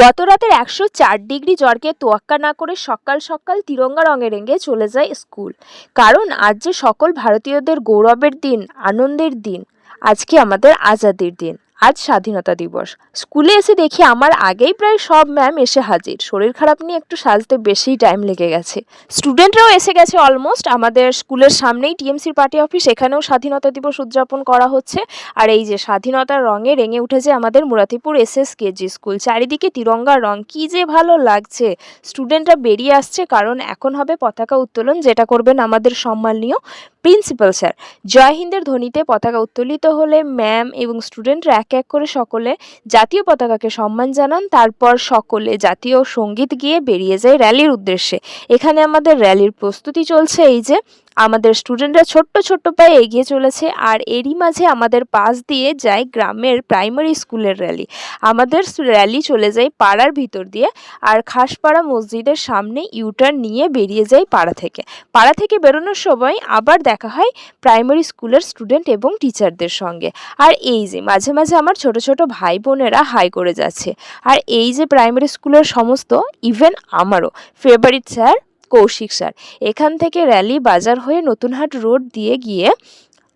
গত রাতের একশো চার ডিগ্রি জ্বরকে তোয়াক্কা না করে সকাল সকাল তিরঙ্গা রঙে রেঙে চলে যায় স্কুল। কারণ আজ যে সকল ভারতীয়দের গৌরবের দিন, আনন্দের দিন, আজকে আমাদের আজাদির দিন। আজ স্বাধীনতা দিবস। স্কুলে এসে দেখি আমার আগেই প্রায় সব ম্যাম এসে হাজির। শরীর খারাপ নিয়ে একটু সাজতে বেশিই টাইম লেগে গেছে। স্টুডেন্টরাও এসে গেছে অলমোস্ট আমাদের স্কুলের সামনেই টিএমসির পার্টি অফিস এখানেও স্বাধীনতা দিবস উদযাপন করা হচ্ছে। আর এই যে স্বাধীনতার রঙে রেঙে উঠেছে আমাদের Muratipur S S KG school চারিদিকে তিরঙ্গার রং। কি যে ভালো লাগছে। স্টুডেন্টরা বেরিয়ে আসছে। কারণ এখন হবে পতাকা উত্তোলন। যেটা করবেন আমাদের সম্মানীয় প্রিন্সিপাল স্যার জয় হিন্দের ধ্বনিতে পতাকা উত্তোলিত হলে ম্যাম এবং স্টুডেন্টরা এক এক করে সকলে জাতীয় পতাকাকে সম্মান জানান। তারপর সকলে জাতীয় সংগীত গিয়ে বেরিয়ে যায় র্যালির উদ্দেশ্যে। এখানে আমাদের র্যালির প্রস্তুতি চলছে। এই যে আমাদের স্টুডেন্টরা ছোট্ট ছোট্ট পায়ে এগিয়ে চলেছে আর এরই মাঝে আমাদের পাশ দিয়ে যায় গ্রামের প্রাইমারি স্কুলের র্যালি আমাদের র্যালি চলে যায় পাড়ার ভিতর দিয়ে আর খাসপাড়া মসজিদের সামনে ইউটার্ন নিয়ে বেরিয়ে যায় পাড়া থেকে। পাড়া থেকে বেরোনোর সময় আবার দেখা হয় প্রাইমারি স্কুলের স্টুডেন্ট এবং টিচারদের সঙ্গে। আর এই যে মাঝে মাঝে আমার ছোট ছোট ভাই বোনেরা হাই করে যাচ্ছে। আর এই যে প্রাইমারি স্কুলের সমস্ত ইভেন আমারও। ফেভারিট স্যার কৌশিক সার এখান থেকে র্যালি বাজার হয়ে নতুনহাট রোড দিয়ে গিয়ে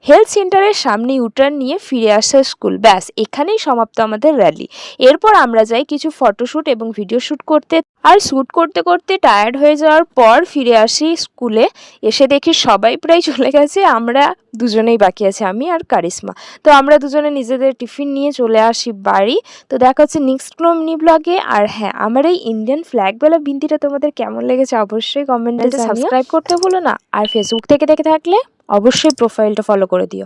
হেলথ সেন্টারের সামনে ইউটার্ন নিয়ে ফিরে আসা স্কুল। ব্যাস এখানেই সমাপ্ত আমাদের র্যালি এরপর আমরা যাই কিছু ফটোশ্যুট এবং ভিডিও শ্যুট করতে। আর শ্যুট করতে করতে টায়ার্ড হয়ে যাওয়ার পর ফিরে আসি স্কুলে। এসে দেখি সবাই প্রায় চলে গেছে আমরা দুজনেই বাকি আছি আমি আর কারিশ্মা। তো আমরা দুজনে নিজেদের টিফিন নিয়ে চলে আসি বাড়ি। তো দেখা হচ্ছে নেক্সট কোনো মিনি ব্লগে আর হ্যাঁ আমার এই ইন্ডিয়ান ফ্ল্যাগওয়ালা বিনতিটা তোমাদের কেমন লেগেছে অবশ্যই কমেন্টে সাবস্ক্রাইব করতে ভুলো না। আর ফেসবুক থেকে দেখে থাকলে অবশ্যই প্রোফাইলটা ফলো করে দিও।